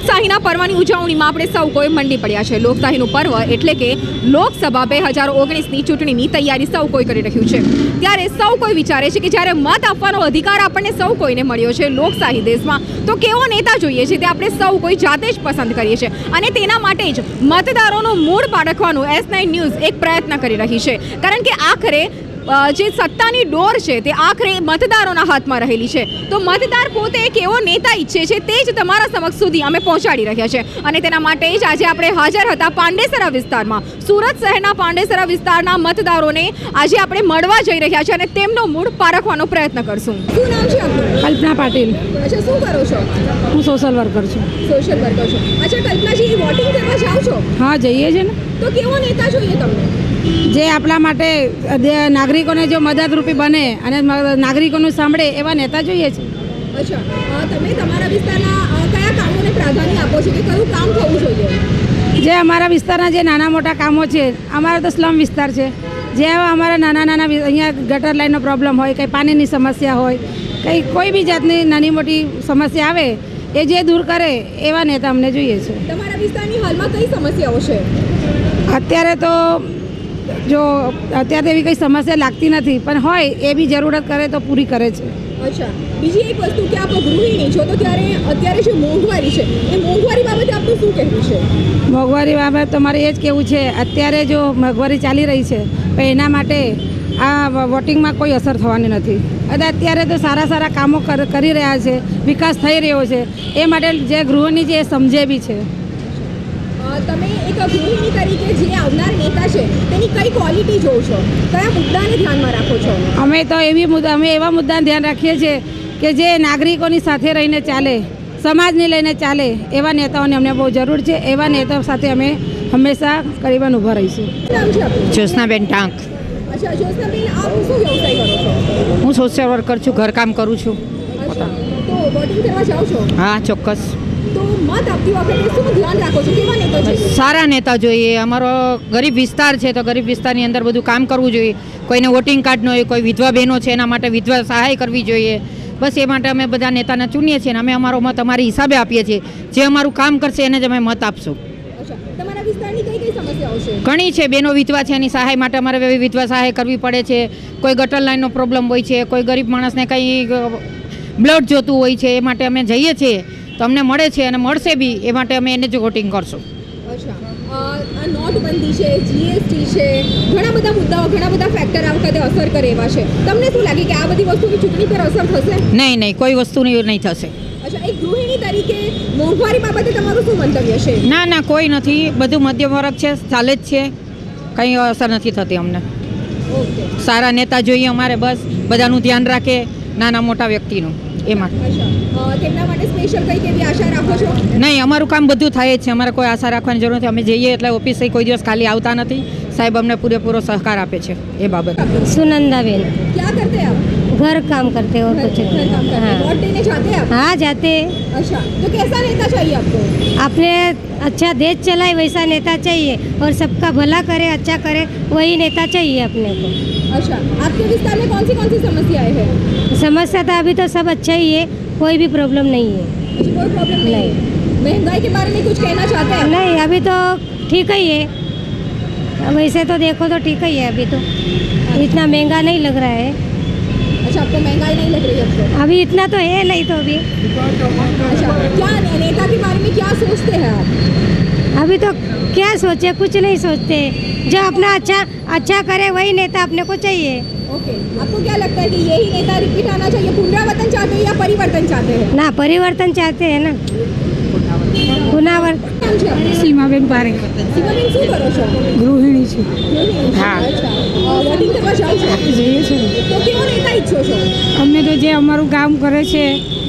લોકશાહીના પર્વની ઉજવણીમાં આપણે સૌ કોઈ મંડી પડ્યા છે. લોકશાહીનું પર્વ એટલે કે લોકસભા બે હજાર ઓગણીસની ચૂંટણીની તૈયારી સૌ કોઈ કરી રહ્યું છે. ત્યારે સૌ કોઈ વિચારે છે કે જ્યારે મત આપવાનો અધિકાર આપણને સૌ કોઈને મળ્યો છે લોકશાહી દેશમાં, તો કેવો નેતા જોઈએ છે તે આપણે સૌ કોઈ જાતે જ પસંદ કરીએ છીએ. અને તેના માટે જ મતદારોનું મૂળ પાડખવાનું એસ નાઇન ન્યૂઝ એક પ્રયત્ન કરી રહી છે. કારણ કે આખરે જે સત્તાની ડોર છે તે આખરે મતદારોના હાથમાં રહેલી છે. તો મતદાર પોતે એક એવો નેતા ઈચ્છે છે તે જ તમારા સમક્ષ સુધી અમે પહોંચાડી રહ્યા છે. અને તેના માટે જ આજે આપણે હાજર હતા પાંડેસરા વિસ્તારમાં. સુરત શહેરના પાંડેસરા વિસ્તારના મતદારોને આજે આપણે મળવા જઈ રહ્યા છે અને તેમનો મૂળ પારખવાનો પ્રયત્ન કરશું. શું નામ છે આપનું? કલ્પના પાટીલ. અચ્છા શું કરો છો? હું સોશિયલ વર્કર છું. સોશિયલ વર્કર છો. અચ્છા કલ્પનાજી વોટિંગ કરવા જાઓ છો? હા જઈએ છે ને. તો કેવો નેતા જોઈએ તમને? જે આપણા માટે નાગરિકોને જો મદદરૂપી બને અને નાગરિકોનું સાંભળે એવા નેતા જોઈએ છે. અચ્છા. તમે તમારા વિસ્તારના કયા કામોને પ્રાધાન્ય આપો છો કે કયું કામ થવું જોઈએ? જે અમારા વિસ્તારના જે નાના મોટા કામો છે અમારો તો સ્લમ વિસ્તાર છે. જે અમારા નાના નાના અહીંયા ગટર લાઈનનો પ્રોબ્લેમ હોય કંઈ પાણીની સમસ્યા હોય કંઈ કોઈ બી જાતની નાની મોટી સમસ્યા આવે એ જે દૂર કરે એવા નેતા અમને જોઈએ છે. તમારા વિસ્તારની હાલમાં કઈ સમસ્યાઓ છે? અત્યારે તો જો અત્યારે એવી કંઈ સમસ્યા લાગતી નથી પણ હોય એ બી જરૂરત કરે તો પૂરી કરે છે. અચ્છા. બીજી એક વસ્તુ કે આપ ગૃહિણી છો તો ત્યારે અત્યારે જે મોંઘવારી છે એ મોંઘવારી બાબતે આપનું શું કહેવું છે? મોંઘવારી બાબત તો મારે એ જ કહેવું છે અત્યારે જો મોંઘવારી ચાલી રહી છે તો એના માટે આ વોટિંગમાં કોઈ અસર થવાની નથી. અને અત્યારે તો સારા સારા કામો કર- રહ્યા છે વિકાસ થઈ રહ્યો છે એ માટે જે ગૃહની છે એ સમજે બી છે. તમે એક ગૃહિણી તરીકે જે આવનાર નેતા છે તેની કઈ ક્વોલિટી જોવો છો કયા મુદ્દાને ધ્યાનમાં રાખો છો? અમે તો એવી મુદ્દા અમે એવા મુદ્દાને ધ્યાન રાખીએ છીએ કે જે નાગરિકોની સાથે રહીને ચાલે સમાજને લઈને ચાલે એવા નેતાઓની અમને બહુ જરૂર છે. એવા નેતાઓ સાથે અમે હંમેશા કરીબન ઊભા રહીશું. જ્યોત્સનાબેન ટાંક. અચ્છા જ્યોત્સનાબેન આપ શું વ્યવસાય કરો છો? હું સોશિયલ વર્કર છું ઘરકામ કરું છું. અચ્છા તો વોટિંગ કરવા જાઓ છો? હા ચોક્કસ. તો મત આપતી વખતે શું ધ્યાન રાખો છો? કેવા નેતા છે સારા નેતા જોઈએ. અમારો ગરીબ વિસ્તાર છે તો ગરીબ વિસ્તારની અંદર બધું કામ કરવું જોઈએ. કોઈને વોટિંગ કાર્ડ ન હોય કોઈ વિધવા બહેનો છે એના માટે વિધવા સહાય કરવી જોઈએ. બસ એ માટે અમે બધા નેતાને ચૂનીએ છીએ અને અમે અમારો મત અમારી હિસાબે આપીએ છીએ. જે અમારું કામ કરશે એને જ અમે મત આપશું. ઘણી છે. બેનો વિધવા છે એની સહાય માટે અમારે વિધવા સહાય કરવી પડે છે. કોઈ ગટર લાઈનનો પ્રોબ્લેમ હોય છે કોઈ ગરીબ માણસને કંઈ બ્લડ જોતું હોય છે એ માટે અમે જઈએ છીએ. તો અમને મળે છે અને મળશે બી એ માટે અમે એને જ વોટિંગ કરશું. નોટબંધી છે જીએસટી છે ઘણા બધા મુદ્દાઓ ઘણા બધા ફેક્ટર આ વખતે અસર કરે એવા છે. તમને શું લાગે કે આ બધી વસ્તુની ચૂંટણી પર અસર થશે? નહીં નહીં કોઈ વસ્તુની નહીં થશે. અચ્છા એક ગૃહિણી તરીકે મોંઘવારી બાબતે તમારું શું મંતવ્ય છે? ના ના કોઈ નથી. બધું મધ્યમ વર્ગ છે ચાલે જ છે. કંઈ અસર નથી થતી અમને. સારા નેતા જોઈએ અમારે બસ. બધાનું ધ્યાન રાખે નાના મોટા વ્યક્તિનું. એ માટે અચ્છા અ, તેમના માટે સ્પેશિયલ કઈ કેવી આશા રાખો છો નહીં અમારું કામ બધું થાય જ છે અમારે કોઈ આશા રાખવાની જરૂર નથી અમે જઈએ એટલે ઓફિસે કોઈ દિવસ ખાલી આવતા નથી સાહેબ અમને પૂરેપૂરો સહકાર આપે છે એ બાબત सुनंदा बेन क्या करते हैं आप घर काम करते और घर कुछ घर काम करते हैं हाँ वोट देने जाते हैं आप हाँ जाते हैं अच्छा तो कैसा नेता चाहिए आपको अपने अच्छा देश चलाए वैसा नेता चाहिए और सबका भला करे अच्छा करे वही नेता चाहिए अपने को अच्छा आपके विस्तार में कौन सी कौन सी समस्याएं हैं समस्या तो अभी तो सब अच्छा ही है कोई भी प्रॉब्लम नहीं है। अच्छा, कोई प्रॉब्लम नहीं है? महँगाई के बारे में कुछ कहना चाहते हैं नहीं अभी तो ठीक ही है। वैसे तो देखो तो ठीक ही है अभी तो। इतना महँगा नहीं लग रहा है। अच्छा आपको महँगाई नहीं लग रही आपको अभी इतना तो है नहीं तो अभी। अच्छा क्या ने- नेता के बारे में क्या सोचते हैं आप? अभी तो क्या सोचे कुछ नहीं सोचते। जो अपना अच्छा अच्छा करे वही नेता अपने को चाहिए। ओके आपको क्या लगता है कि यही नेता रिपीट आना चाहिए पुनरावर्तन चाहते हैं या परिवर्तन चाहते हैं ना परिवर्तन चाहते हैं ना पुनरावर्तन નામ છે આપનું? સીમાબેન પારેખ સીમાબેન શું કરો છો ગૃહિણી છું હા અચ્છા અ, વોટિંગ કરવા જાઓ છો જઈએ છીએ તો કેવો નેતા ઈચ્છો છો અમને તો જે અમારું કામ કરે છે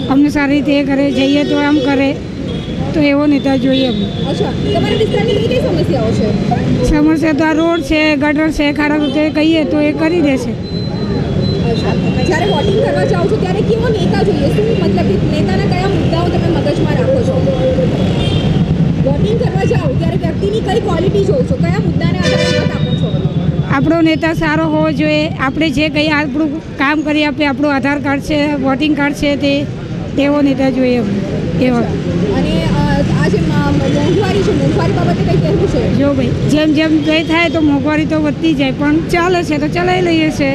અમને સારી રીતે એ કરે જઈએ તો આમ કરે તો એવો નેતા જોઈએ અમને અચ્છા તમારા વિસ્તારની કઈ કઈ સમસ્યાઓ છે સમસ્યા તો આ રોડ છે ગટર છે ખાડા તે કહીએ તો એ કરી દેશે અચ્છા જ્યારે વોટિંગ કરવા જાઓ છો ત્યારે કેવો નેતા જોઈએ? શું મતલબ કે નેતાના કયા મુદ્દાઓ તમે મગજમાં રાખો છો? વોટિંગ કરવા જાઓ ત્યારે વ્યક્તિની કઈ ક્વોલિટી જોવો છો? કયા મુદ્દાને આધારે મત આપો છો? આપણો નેતા સારો હોવો જોઈએ. આપણે જે કંઈ આપણું કામ કરી આપે આપણું આધાર કાર્ડ છે વોટિંગ કાર્ડ છે તે તેવો નેતા જોઈએ એવો. અને અ, આ મોંઘવારી છે મોંઘવારી બાબતે કંઈ કહેવું છે? જો ભાઈ જેમ જેમ કંઈ થાય તો મોંઘવારી તો વધતી જાય પણ ચાલે છે તો ચલાવી લઈએ છે.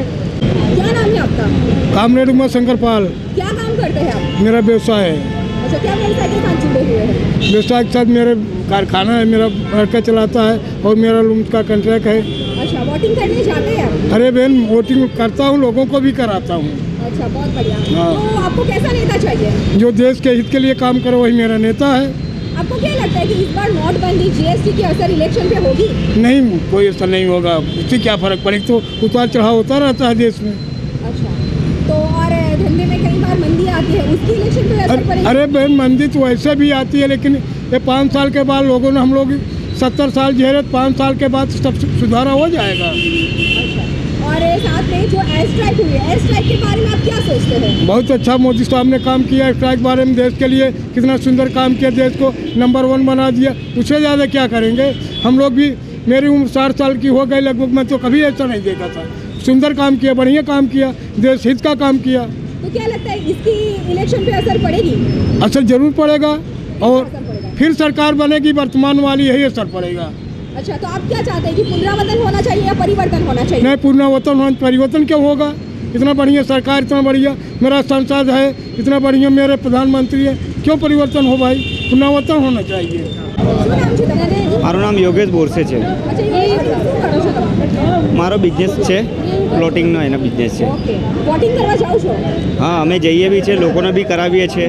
क्या नाम है आपका? कामरेड उमा शंकरपाल क्या काम करते हैं आप? मेरा व्यवसाय है। अच्छा क्या व्यवसाय के साथ जुड़े हुए हैं? व्यवसाय के साथ मेरे कारखाना है मेरा लड़का चलाता है और मेरा रूम का कॉन्ट्रैक्ट है। अच्छा वोटिंग करने जाते हैं आप? अरे बहन वोटिंग करता हूँ लोगों को भी कराता हूँ। अच्छा बहुत बढ़िया। हाँ। तो आपको कैसा नेता चाहिए? जो देश के हित के लिए काम करे वही मेरा नेता है। आपको क्या लगता है कि इस बार नोटबंदी जीएसटी की असर इलेक्शन पे होगी? नहीं कोई ऐसा नहीं होगा। उससे क्या फ़र्क पड़ेगा? तो उतार चढ़ाव होता रहता है देश में। अच्छा। तो और धंधे में कई बार मंदी आती है उसकी इलेक्शन पे असर अरे, अरे बहन मंदी तो वैसे भी आती है लेकिन ये पाँच साल के बाद लोगों ने हम लोग सत्तर साल झेले पाँच साल के बाद सब सुधारा हो जाएगा। अच्छा। और साथ में जो एयर स्ट्राइक हुई एयर स्ट्राइक के बारे में आप क्या सोचते हैं? बहुत अच्छा मोदी साहब ने काम किया स्ट्राइक बारे में देश के लिए कितना सुंदर काम किया देश को नंबर वन बना दिया। उससे ज़्यादा क्या करेंगे? हम लोग भी मेरी उम्र साठ साल की हो गई लगभग मैं तो कभी ऐसा नहीं देखा था। सुंदर काम किया बढ़िया काम किया देश हित का काम किया। तो क्या लगता है इसकी इलेक्शन पे असर पड़ेगी? असर ज़रूर पड़ेगा और पड़ेगा। फिर सरकार बनेगी वर्तमान वाली यही असर पड़ेगा। अच्छा तो आप क्या चाहते हैं कि पुनरावतन होना चाहिए या परिवर्तन होना चाहिए? नहीं पुनरावतन होना परिवर्तन क्यों होगा? इतना बढ़िया सरकार इतना बढ़िया मेरा सांसद है इतना बढ़िया मेरे प्रधानमंत्री है क्यों परिवर्तन हो भाई? पुनरावतन होना चाहिए। મારું નામ યોગેશ બોરસે છે. મારો બિઝનેસ છે. પ્લોટિંગનો એનો બિઝનેસ છે. હા અમે જઈએ બી છે લોકોને બી કરાવીએ છીએ.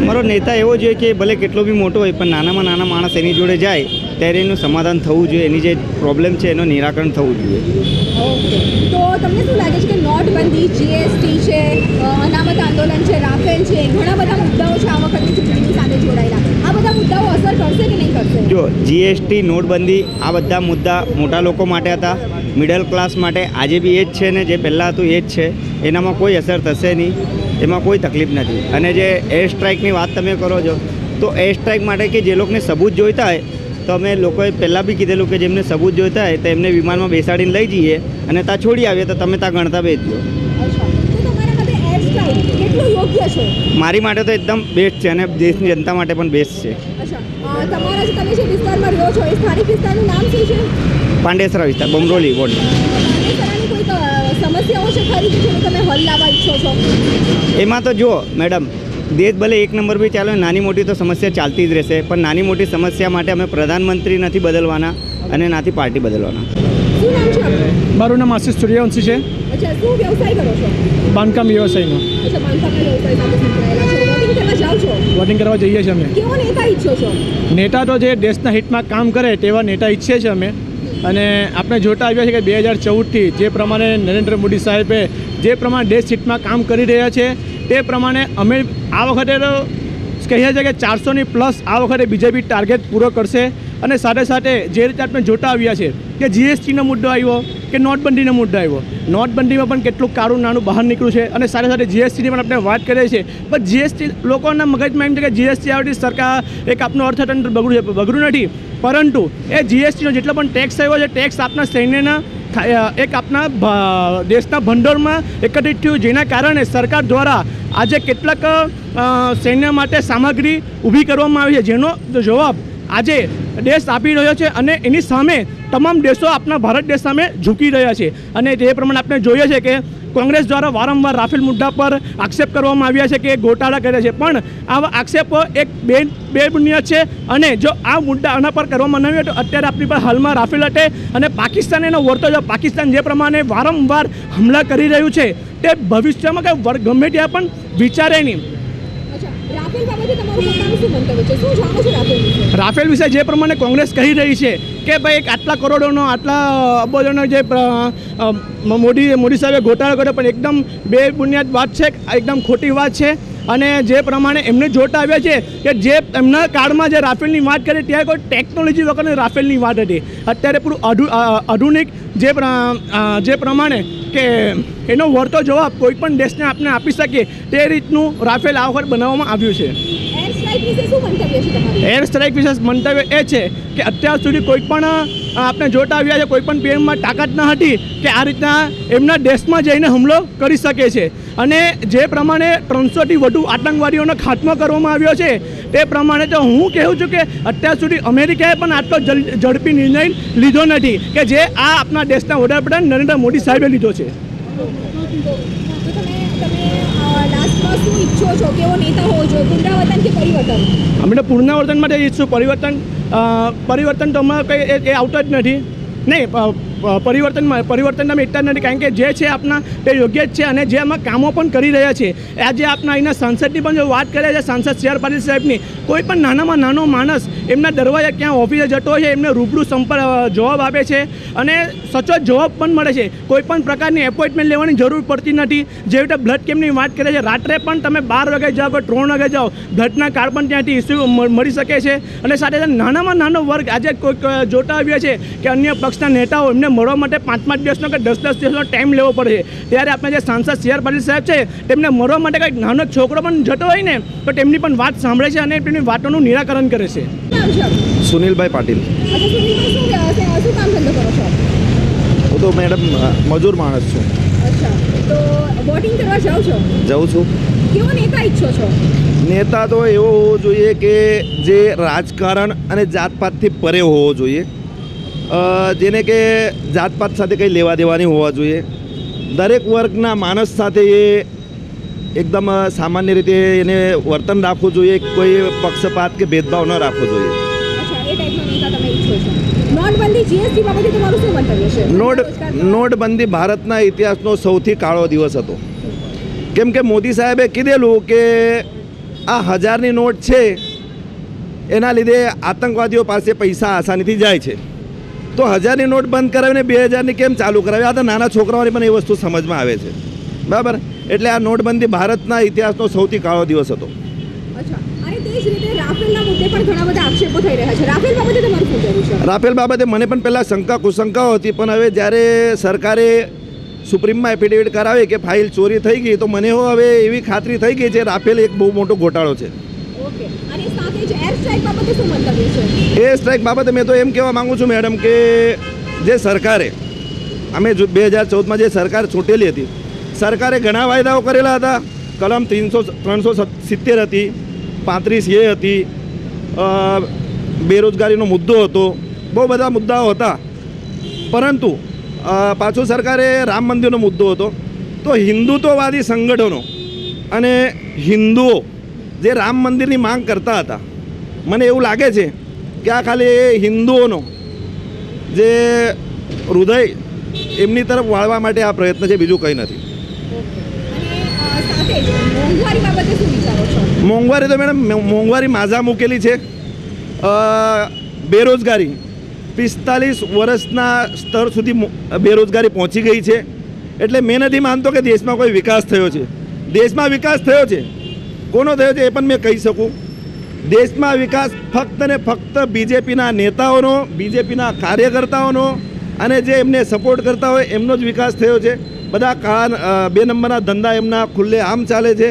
અમારો નેતા એવો જોઈએ કે ભલે કેટલો બી મોટો હોય પણ નાનામાં નાના માણસ એની જોડે જાય ત્યારે એનું સમાધાન થવું જોઈએ એની જે પ્રોબ્લેમ છે એનું નિરાકરણ થવું જોઈએ. તો તમને શું લાગે છે કે નોટબંધી જીએસટી છે અનામત આંદોલન છે રાફેલ છે ઘણા બધા મુદ્દાઓ છે આ વખતની ચૂંટણીની સાથે જોડાયેલા. મુદ્દાઓ અસર કરશે કે જો જીએસટી નોટબંધી, આ બધા મુદ્દા મોટા લોકો માટે હતા. મિડલ ક્લાસ માટે આજે બી એ જ છે ને, જે પહેલાં હતું એ જ છે. એનામાં કોઈ અસર થશે નહીં. એમાં કોઈ તકલીફ નથી. અને જે એર સ્ટ્રાઇકની વાત તમે કરો છો, તો એર સ્ટ્રાઇક માટે કે જે લોકોને સબૂત જોઈતા હોય, તો અમે લોકોએ પહેલાં બી કીધેલું કે જેમને સબૂત જોઈતા હોય, તો એમને વિમાનમાં બેસાડીને લઈ જઈએ અને ત્યાં છોડી આવીએ, તો તમે ત્યાં ગણતા બેસજો અચ્છા તો તમારા માટે એર સ્ટ્રાઇક કેટલું યોગ્ય છે? મારી માટે તો એકદમ બેસ્ટ છે અને દેશની જનતા માટે પણ બેસ્ટ છે. તમારા જે તમે જે વિસ્તારમાં રહ્યો છો એ સ્થાનિક વિસ્તારનું નામ શું છે? પાંડેસરા વિસ્તાર બમરોલી વોર્ડ. પાંડેસરાની કોઈક અ, સમસ્યાઓ છે ખરી કે તમે હલ લાવવા ઈચ્છો છો? એમાં તો જુઓ મેડમ દેશ ભલે એક નંબર બી ચાલે નાની મોટી તો સમસ્યા ચાલતી જ રહેશે પણ નાની મોટી સમસ્યા માટે અમે પ્રધાનમંત્રી નથી બદલવાના અને નાથી પાર્ટી બદલવાના. શું નામ છે આપનું? મારું નામ આશીષ સૂર્યવંશી છે? બાંધકામ વ્યવસાયનો? વોટિંગ કરવા જઈએ છીએ અમે. નેતા તો જે દેશના હિતમાં કામ કરે તેવા નેતા ઈચ્છીએ છીએ અમે. અને આપણે જોતા આવ્યા છે કે બે હજાર ચૌદથી જે પ્રમાણે નરેન્દ્ર મોદી સાહેબે જે પ્રમાણે દેશ હિટમાં કામ કરી રહ્યા છે તે પ્રમાણે અમે આ વખતે તો કહીએ છીએ કે ચારસોની પ્લસ આ વખતે બીજેપી ટાર્ગેટ પૂરો કરશે. અને સાથે સાથે જે રીતે આપણે જોતા આવ્યા છે કે જીએસટીનો મુદ્દો આવ્યો કે નોટબંધીનો મુદ્દો આવ્યો. નોટબંધીમાં પણ કેટલું કાળું નાનું બહાર નીકળ્યું છે અને સાથે સાથે જીએસટીની પણ આપણે વાત કરીએ છીએ. પણ જીએસટી લોકોના મગજમાં એમ છે કે જીએસટી આવતી સરકાર એક આપનું અર્થતંત્ર બગડ્યું છે. બગડ્યું નથી. પરંતુ એ જીએસટીનો જેટલો પણ ટેક્સ આવ્યો છે ટેક્સ આપના સૈન્યના એક આપના ભ- દેશના ભંડોળમાં એકત્રિત થયું જેના કારણે સરકાર દ્વારા આજે કેટલાક સૈન્ય માટે સામગ્રી ઊભી કરવામાં આવી છે. જેનો જવાબ આજે દેશ આપી રહ્યો છે અને એની સામે તમામ દેશો આપણા ભારત દેશ સામે ઝૂકી રહ્યા છે. અને તે પ્રમાણે આપણે જોઈએ છે કે કોંગ્રેસ દ્વારા વારંવાર રાફેલ મુદ્દા પર આક્ષેપ કરવામાં આવ્યા છે કે ગોટાળા કરે છે. પણ આવા આક્ષેપો એક બે બે બુનિયાદ છે અને જો આ મુદ્દા આના પર કરવામાં આવ્યો તો અત્યારે આપણી પર હાલમાં રાફેલ હટે અને પાકિસ્તાન એનો વર્તો જો પાકિસ્તાન જે પ્રમાણે વારંવાર હુમલા કરી રહ્યું છે તે ભવિષ્યમાં કે ગમે ત્યાં પણ વિચારે નહીં. રાફેલ વિશે? જે પ્રમાણે કોંગ્રેસ કહી રહી છે કે ભાઈ આટલા કરોડોનો, આટલા અબજોનો જે મોદી મોદી સાહેબે ઘોટાળો કર્યો, પણ એકદમ બે બુનિયાદ વાત છે, એકદમ ખોટી વાત છે. અને જે પ્રમાણે એમને જોતા આવ્યા છે કે જે એમના કાળમાં જે રાફેલની વાત કરી ત્યાં કોઈ ટેકનોલોજી વગરની રાફેલની વાત હતી. અત્યારે પૂરું આધુનિક જે જે પ્રમાણે કે એનો વળતો જવાબ કોઈ પણ દેશને આપણે આપી શકીએ તે રીતનું રાફેલ આ વખત બનાવવામાં આવ્યું છે. એર સ્ટ્રાઇક વિશે મંતવ્ય એર સ્ટ્રાઇક વિશે મંતવ્ય એ છે કે અત્યાર સુધી કોઈ પણ આપણે જોતા આવ્યા છે કોઈ પણ પીએમમાં તાકાત ન હતી કે આ રીતના એમના દેશમાં જઈને હુમલો કરી શકે છે. અને જે પ્રમાણે ત્રણસોથી વધુ આતંકવાદીઓનો ખાત્મો કરવામાં આવ્યો છે તે પ્રમાણે તો હું કહું છું કે અત્યાર સુધી અમેરિકાએ પણ આટલો ઝડપી નિર્ણય લીધો નથી કે જે આ આપણા દેશના વડાપ્રધાન નરેન્દ્ર મોદી સાહેબે લીધો છે. તો હોવો જોઈએ? પુનરાવર્તન અમે માટે ઈચ્છું પરિવર્તન. પરિવર્તન તો હમણાં કંઈ એ- આવતો જ નથી. નહીં પરિવર્તનમાં પરિવર્તન અમે નથી કારણ કે જે છે આપણા તે યોગ્ય જ છે અને જે આમાં કામો પણ કરી રહ્યા છે. આજે આપણા અહીંના સાંસદની પણ જો વાત કરે છે સાંસદ સી આર પાટીલ સાહેબની, કોઈ પણ નાનામાં નાનો માણસ એમના દરવાજા ક્યાં ઓફિસે જતો હોય છે, એમને રૂબરૂ સંપર્ક જવાબ આપે છે અને સચોટ જવાબ પણ મળે છે. કોઈ પણ પ્રકારની એપોઇન્ટમેન્ટ લેવાની જરૂર પડતી નથી. જેવી રીતે બ્લડ કેમ્પની વાત કરે છે રાત્રે પણ તમે બાર વાગે જાઓ કે ત્રણ વાગે જાઓ બ્લડના કાર્ડ પણ ત્યાંથી ઇસ્યુ મળી શકે છે. અને સાથે સાથે નાનામાં નાનો વર્ગ આજે કોઈક જોતા આવ્યા છે કે અન્ય પક્ષના નેતાઓ એમને મળવા માટે પાંચ પાંચ દિવસનો કે દસ દસ દિવસનો ટાઈમ લેવો પડે છે. ત્યારે આપણે જે સાંસદ સી આર પાટીલ સાહેબ છે તેમને મળવા માટે કંઈક નાનો છોકરો પણ જતો હોય ને તો તેમની પણ વાત સાંભળે છે અને તેમની વાતોનું નિરાકરણ કરે છે. સુનિલભાઈ પાટીલ. હું તો મેડમ મજૂર માણસ છું. અચ્છા વોટિંગ કરવા જાઓ છો? જાઉં છું. કેવો નેતા ઈચ્છો છો? નેતા તો એવો હોવો જોઈએ કે જે રાજકારણ અને જાતપાતથી પરે હોવો જોઈએ. જેને કે જાતપાત સાથે કંઈ લેવા દેવાની હોવા જોઈએ. દરેક વર્ગના માણસ સાથે એ એકદમ સામાન્ય રીતે એને વર્તન રાખવું જોઈએ કોઈ પક્ષપાત કે ભેદભાવ ન રાખવો જોઈએ. નોટ નોટબંધી ભારતના ઇતિહાસનો સૌથી કાળો દિવસ હતો. કેમ કે મોદી સાહેબે કીધેલું કે આ હજારની નોટ છે એના લીધે આતંકવાદીઓ પાસે પૈસા આસાનીથી જાય છે. તો હજારની નોટ બંધ કરાવીને બે હજારની કેમ ચાલુ કરાવી? આ તો નાના છોકરાઓને પણ એ વસ્તુ સમજમાં આવે છે. બરાબર? એટલે આ નોટબંધી ભારતના ઇતિહાસનો સૌથી કાળો દિવસ હતો. રાફેલ બાબતે મને પણ પહેલાં શંકા કુશંકાઓ હતી પણ હવે જ્યારે સરકારે સુપ્રીમમાં એફિડેવિટ કરાવી કે ફાઇલ ચોરી થઈ ગઈ તો મને હવે એવી ખાતરી થઈ ગઈ છે રાફેલ એક બહુ મોટો ઘોટાળો છે. એ સ્ટ્રાઇક બાબતે મેં તો એમ કહેવા માગું છું મેડમ કે જે સરકારે, અમે બે હજાર ચૌદમાં જે સરકાર છૂટેલી હતી, સરકારે ઘણા વાયદાઓ કરેલા હતા. કલમ ત્રણસો ત્રણસો સિત્તેર હતી, પાંત્રીસ એ હતી બેરોજગારીનો મુદ્દો હતો, બહુ બધા મુદ્દાઓ હતા. પરંતુ પાછું સરકારે રામ મંદિરનો મુદ્દો હતો. તો હિન્દુત્વવાદી સંગઠનો અને હિન્દુઓ જે રામ મંદિરની માંગ કરતા હતા. મને એવું લાગે છે કે આ ખાલી હિન્દુઓનો જે હૃદય એમની તરફ વાળવા માટે આ પ્રયત્ન છે બીજું કંઈ નથી. મોંઘવારી તો મેડમ મોંઘવારી માઝા મૂકેલી છે. બેરોજગારી. પિસ્તાલીસ વર્ષના સ્તર સુધી બેરોજગારી પહોંચી ગઈ છે. એટલે મેં નથી માનતો કે દેશમાં કોઈ વિકાસ થયો છે. દેશમાં વિકાસ થયો છે. કોનો થયો છે એ પણ મેં કહી શકું. દેશમાં વિકાસ ફક્ત ને ફક્ત બીજેપીના નેતાઓનો બીજેપીના કાર્યકર્તાઓનો અને જે એમને સપોર્ટ કરતા હોય એમનો જ વિકાસ થયો છે. બધા કાળા બે નંબરના ધંધા એમના ખુલ્લે આમ ચાલે છે.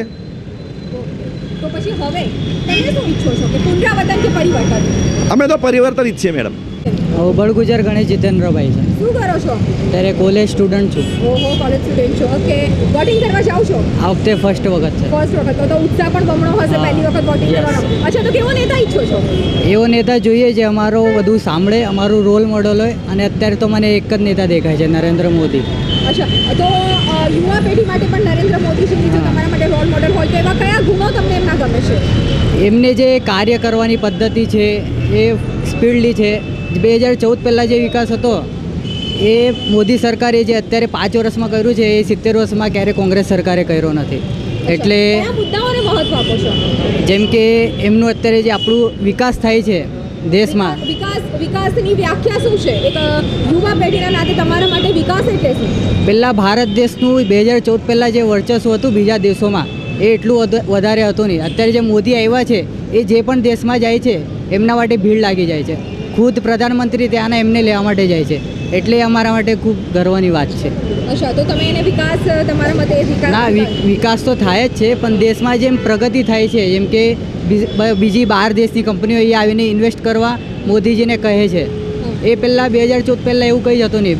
અમે તો પરિવર્તન ઈચ્છીએ મેડમ. ઓબળ ગુજર ગણેશ જીતેન્દ્રભાઈ છે. શું કરો છો? ત્યારે કોલેજ સ્ટુડન્ટ છું. ઓહો કોલેજ સ્ટુડન્ટ છો. ઓકે વોટિંગ કરવા જાવ છો? આ વખતે ફર્સ્ટ વખત છે. ફર્સ્ટ વખત. તો ઉત્સાહ પણ બમણો હશે હા. પહેલી વખત વોટિંગ કરવાનો. અચ્છા તો કેવો નેતા ઈચ્છો છો? એવો નેતા જોઈએ જે અમારો બધું સાંભળે અમારું રોલ મોડલ હોય અને અત્યારે તો મને એક જ નેતા દેખાય છે નરેન્દ્ર મોદી. અચ્છા તો યુવા પેઢી માટે પણ નરેન્દ્ર મોદીજીની જો તમારા માટે રોલ મોડલ હોય તો એવા કયા ગુણો તમને એમના ગમે છે? એમને જે કાર્ય કરવાની પદ્ધતિ છે એ સ્પીડલી છે બે હજાર ચૌદ પહેલાં જે વિકાસ હતો એ મોદી સરકારે જે અત્યારે પાંચ વર્ષમાં કર્યું છે એ સિત્તેર વર્ષમાં ક્યારે કોંગ્રેસ સરકારે કર્યો નથી. એટલે કયા મુદ્દાઓને મહત્વ આપો છો? જેમ કે એમનું અત્યારે જે આપણું વિકાસ થાય છે દેશમાં. વિકાસ વિકાસની વ્યાખ્યા શું છે? એક યુવા પેઢીના નાતે તમારા માટે વિકાસ એટલે શું? પહેલાં ભારત દેશનું બે હજાર ચૌદ પહેલાં જે વર્ચસ્વ હતું બીજા દેશોમાં એ એટલું વધારે હતું નહીં. અત્યારે જે મોદી આવ્યા છે એ જે પણ દેશમાં જાય છે એમના માટે ભીડ લાગી જાય છે. ખુદ પ્રધાનમંત્રી ત્યાંના એમને લેવા માટે જાય છે. એટલે અમારા માટે ખૂબ ગર્વની વાત છે. અચ્છા તો તમે એને વિકાસ તમારા મતે વિકાસ ના વિકાસ તો થાય જ છે પણ દેશમાં જેમ પ્રગતિ થાય છે જેમ કે બીજી બહાર દેશની કંપનીઓ એ આવીને ઇન્વેસ્ટ કરવા મોદીજીને કહે છે. એ પહેલાં બે હજાર ચૌદ પહેલાં એવું કંઈ જતું નહીં.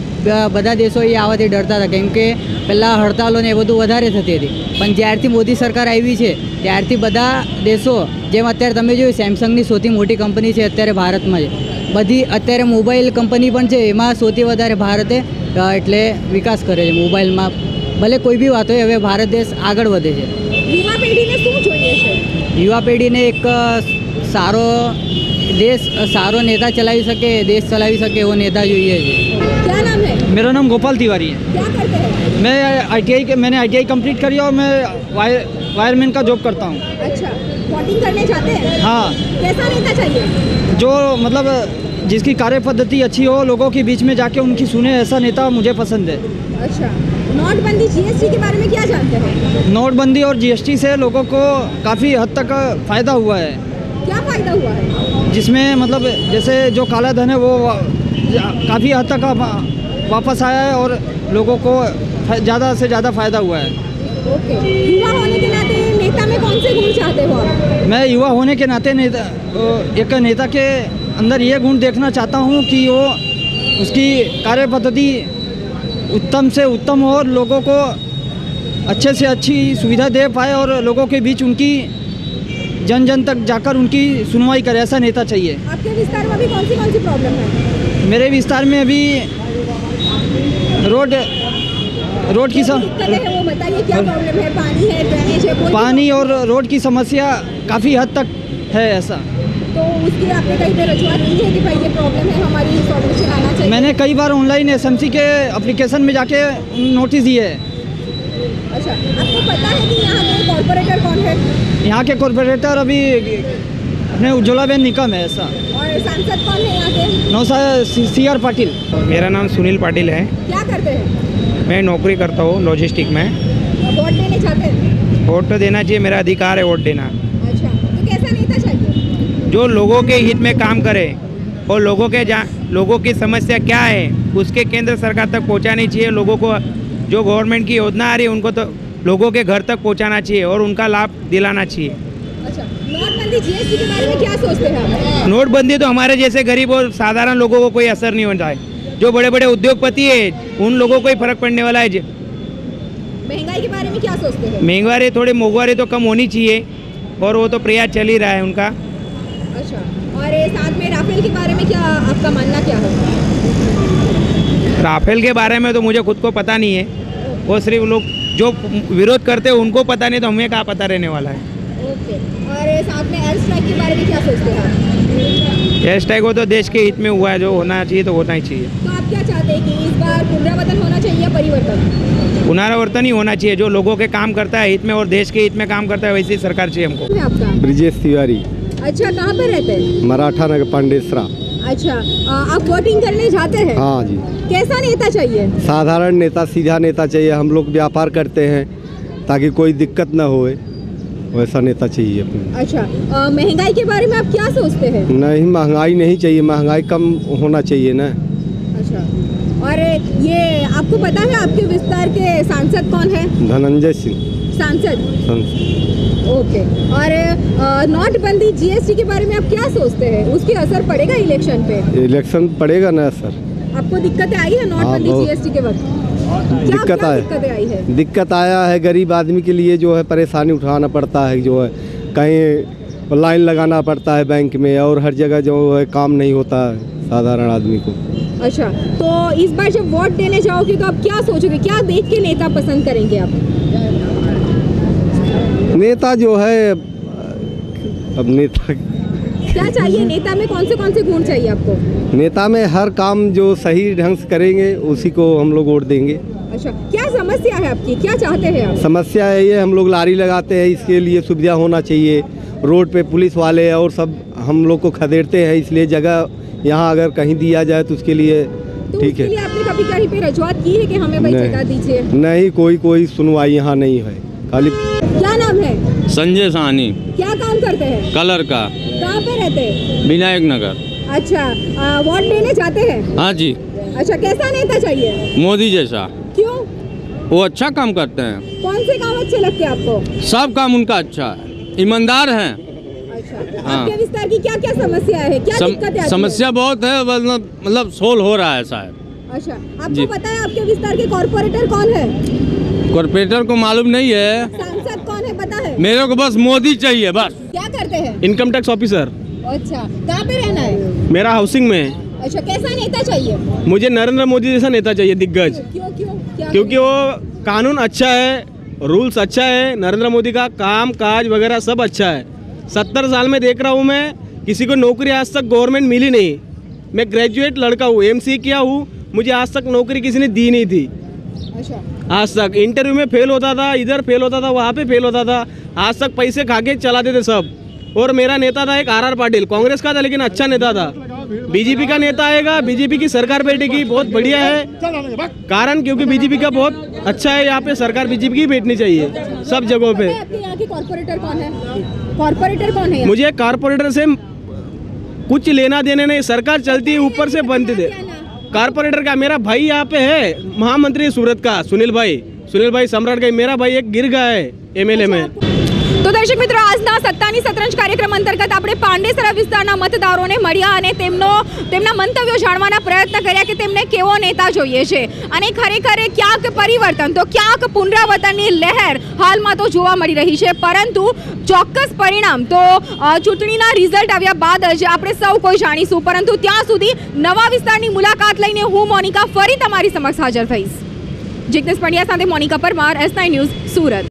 બધા દેશો એ આવવાથી ડરતા હતા કેમ કે પહેલાં હડતાલો ને એ બધું વધારે થતી હતી. પણ જ્યારથી મોદી સરકાર આવી છે ત્યારથી બધા દેશો જેમ અત્યારે તમે જોયું સેમસંગની સૌથી મોટી કંપની છે અત્યારે ભારતમાં છે બધી અત્યારે મોબાઈલ કંપની પણ છે એમાં સૌથી વધારે ભારતે અ, એટલે વિકાસ કરે છે મોબાઈલમાં ભલે કોઈ બી વાત હોય હવે ભારત દેશ આગળ વધે છે યુવા પેઢીને શું જોઈએ છે યુવા પેઢીને એક અ, સારો દેશ સારો નેતા ચલાવી શકે દેશ ચલાવી શકે એવો નેતા જોઈએ છે क्या नाम है मेरा नाम गोपाल तिवारी है क्या करते हैं मैं आईटीआई के मैंने आईटीआई कंप्लीट करी और मैं वायर वायरमैन का जॉब करता हूँ अच्छा वोटिंग करने जाते हैं हाँ कैसा नेता चाहिए जो मतलब जिसकी कार्य पद्धति अच्छी हो लोगों के बीच में जाके उनकी सुने ऐसा नेता मुझे पसंद है। अच्छा नोटबंदी जीएसटी के बारे में क्या जानते हैं? नोटबंदी और जीएसटी से लोगों को काफ़ी हद तक फ़ायदा हुआ है। क्या फ़ायदा हुआ है? जिसमें मतलब जैसे जो काला धन है वो काफ़ी हद तक वापस आया है और लोगों को ज़्यादा से ज़्यादा फ़ायदा हुआ है। ओके युवा होने के नाते नेता में कौन से गुण चाहते हो मैं युवा होने के नाते नेता एक नेता के अंदर ये गुण देखना चाहता हूँ कि वो उसकी कार्य पद्धति उत्तम से उत्तम हो और लोगों को अच्छे से अच्छी सुविधा दे पाए और लोगों के बीच उनकी जन जन तक जाकर उनकी सुनवाई करे ऐसा नेता चाहिए। आपके विस्तार में अभी कौन सी कौन सी प्रॉब्लम है? मेरे विस्तार में अभी रोड रोड की सम, दिक्कतें वो बताइए क्या प्रॉब्लम पानी ड्रेनेज कोई पानी और रोड की समस्या काफ़ी हद तक है ऐसा। तो उसकी आपने कहीं पे रजूआत की है कि भाई ये प्रॉब्लम है हमारी सॉल्यूशन आना चाहिए? मैंने कई बार ऑनलाइन एसएमसी के अप्लीकेशन में जाके नोटिस दिए है। अच्छा आपको पता है कि यहाँ के कॉर्पोरेटर कौन है? यहाँ के कॉरपोरेटर अभी अपने उज्ज्वला बेन निकम है ऐसा। और सांसद कौन है यहाँ के? नौसा सी आर पाटिल। मेरा नाम सुनील पाटिल है। क्या करते हैं? मैं नौकरी करता हूँ लॉजिस्टिक में। वोट देने जाते हैं? वोट तो देना चाहिए मेरा अधिकार है वोट देना अच्छा तो कैसा नेता चाहिए जो लोगों के हित में काम करे और लोगों के जा लोगों की समस्या क्या है उसके केंद्र सरकार तक पहुंचानी चाहिए। लोगों को जो गवर्नमेंट की योजना आ रही है उनको तो लोगों के घर तक पहुंचाना चाहिए और उनका लाभ दिलाना चाहिए। अच्छा नोटबंदी के बारे में क्या सोचते हैं नोटबंदी तो हमारे जैसे गरीब और साधारण लोगों को कोई असर नहीं होता है। जो बड़े बड़े उद्योगपति है उन लोगों को ही फ़र्क पड़ने वाला है। महँगाई के बारे में क्या सोचते हैं? महँगाई थोड़ी मोंगवारी तो कम होनी चाहिए और वो तो प्रयास चल ही रहा है उनका। अच्छा। और साथ में राफेल के बारे में क्या आपका मानना क्या है? राफेल के बारे में तो मुझे खुद को पता नहीं है। वो सिर्फ़ लोग जो विरोध करते हैं उनको पता नहीं तो हमें कहाँ पता रहने वाला है। ओके। और साथ में एयर स्ट्राइक के बारे में क्या सोचते हैं एयर स्ट्राइक हो तो देश के हित में हुआ है जो होना चाहिए तो होना ही चाहिए। तो आप क्या चाहते हैं कि इस बार पुनरावर्तन होना चाहिए या परिवर्तन? पुनरावर्तन ही होना चाहिए जो लोगों के काम करता है हित में और देश के हित में काम करता है वैसी सरकार चाहिए हमको। ब्रिजेश तिवारी। अच्छा कहाँ पर रहते हैं? मराठा नगर पांडेसरा। अच्छा आ, आप वोटिंग करने जाते हैं? हाँ जी। कैसा नेता चाहिए? साधारण नेता सीधा नेता चाहिए। हम लोग व्यापार करते हैं ताकि कोई दिक्कत ना होए। वैसा नेता चाहिए अपने। अच्छा महँगाई के बारे में आप क्या सोचते हैं? नहीं महँगाई नहीं चाहिए। महँगाई कम होना चाहिए ना। अच्छा और ये आपको पता है आपके विस्तार के सांसद कौन है? धनंजय सिंह। सांसद। संस- ओके और नोटबंदी जीएसटी के बारे में आप क्या सोचते हैं? उसकी असर पड़ेगा इलेक्शन पे? इलेक्शन पड़ेगा ना सर। आपको दिक्कतें आई है नोटबंदी बहुत। जीएसटी के वक्त? दिक्कत है? दिक्कत आया है गरीब आदमी के लिए जो है परेशानी उठाना पड़ता है जो है कहीं लाइन लगाना पड़ता है बैंक में और हर जगह जो है काम नहीं होता है साधारण आदमी को। अच्छा तो इस बार जब वोट देने जाओगे तो आप क्या सोचोगे? क्या देख के नेता पसंद करेंगे आप? नेता जो है अब नेता क्या चाहिए? नेता में कौन से कौन से गुण चाहिए आपको? नेता में हर काम जो सही ढंग से करेंगे उसी को हम लोग वोट देंगे। अच्छा क्या समस्या है आपकी? क्या चाहते हैं आप? समस्या है ये हम लोग लारी लगाते हैं इसके लिए सुविधा होना चाहिए। रोड पे पुलिस वाले और सब हम लोग को खदेड़ते हैं इसलिए जगह यहाँ अगर कहीं दिया जाए तो उसके लिए तो ठीक उसके है। आपने कभी कहीं पे की है कि हमें भाई। जगह दीजिए? नहीं कोई कोई सुनवाई यहाँ नहीं है। खाली क्या नाम है? संजय साहनी। क्या काम करते हैं? कलर का। कहाँ पे रहते हैं? विनायक नगर। अच्छा वोट लेने जाते हैं? हाँ जी। अच्छा कैसा नेता चाहिए? मोदी जैसा। क्यों? वो अच्छा काम करते हैं। कौन से काम अच्छे लगते हैं आपको? सब काम उनका अच्छा है। ईमानदार हैं। हाँ। आपके विस्तार की क्या क्या समस्या है? क्या सम, दिक्कतें हैं? समस्या बहुत है मतलब मतलब सोल्व हो रहा है शायद। अच्छा आपको पता है आपके विस्तार के कॉर्पोरेटर कौन है? कॉर्पोरेटर को मालूम नहीं है। सांसद कौन है पता है? मेरे को बस मोदी चाहिए बस। क्या करते हैं? इनकम टैक्स ऑफिसर अच्छा कहाँ पे रहना है? मेरा हाउसिंग में। अच्छा कैसा नेता चाहिए? मुझे नरेंद्र मोदी जैसा नेता चाहिए दिग्गज। क्यों क्यों क्योंकि वो कानून अच्छा है रूल्स अच्छा है नरेंद्र मोदी का काम काज वगैरह सब अच्छा है। सत्तर साल में देख रहा हूँ मैं किसी को नौकरी आज तक गवर्नमेंट मिली नहीं। मैं ग्रेजुएट लड़का हूँ एम किया हूँ मुझे आज तक नौकरी किसी ने दी नहीं थी। अच्छा। आज तक इंटरव्यू में फेल होता था इधर फेल होता था वहाँ पे फेल होता था। आज तक पैसे खा के चलाते थे सब। और मेरा नेता था एक आर आर पाटिल कांग्रेस का था लेकिन अच्छा नेता था। बीजेपी का नेता आएगा बीजेपी की सरकार बैठेगी बहुत बढ़िया है। कारण क्योंकि बीजेपी का बहुत अच्छा है यहाँ पे सरकार बीजेपी की बैठनी चाहिए सब जगहों पे। कॉर्पोरेटर कौन है? कॉर्पोरेटर कौन है मुझे कॉर्पोरेटर से कुछ लेना देने नहीं सरकार चलती है ऊपर से बनते थे कारपोरेटर का मेरा भाई यहाँ पे है महामंत्री सूरत का सुनील भाई सुनील भाई सम्राट का मेरा भाई एक गिर गया है एमएलए में તો દર્શક મિત્રો, આજના સત્તાની સતરંજ કાર્યક્રમ અંતર્ગત આપણે પાંડેસરા વિસ્તારના મતદારોને મળ્યા અને તેમનો, તેમના મંતવ્યો જાણવાના પ્રયત્ન કર્યા કે તેમને કેવો નેતા જોઈએ છે. અને ખરેખર ક્યાંક પરિવર્તન, તો ક્યાંક પુનરાવર્તનની લહેર હાલમાં તો જોવા મળી રહી છે. પરંતુ ચોક્કસ પરિણામ તો ચૂંટણીના રિઝલ્ટ આવ્યા બાદ જ આપણે સૌ કોઈ જાણીશું. પરંતુ ત્યાં સુધી નવા વિસ્તારની મુલાકાત લઈને હું મોનિકા ફરી તમારી સમક્ષ હાજર થઈશ. જિગ્નેશ પંડ્યા સાથે મોનિકા પરમાર, એસ ન્યૂઝ, સુરત.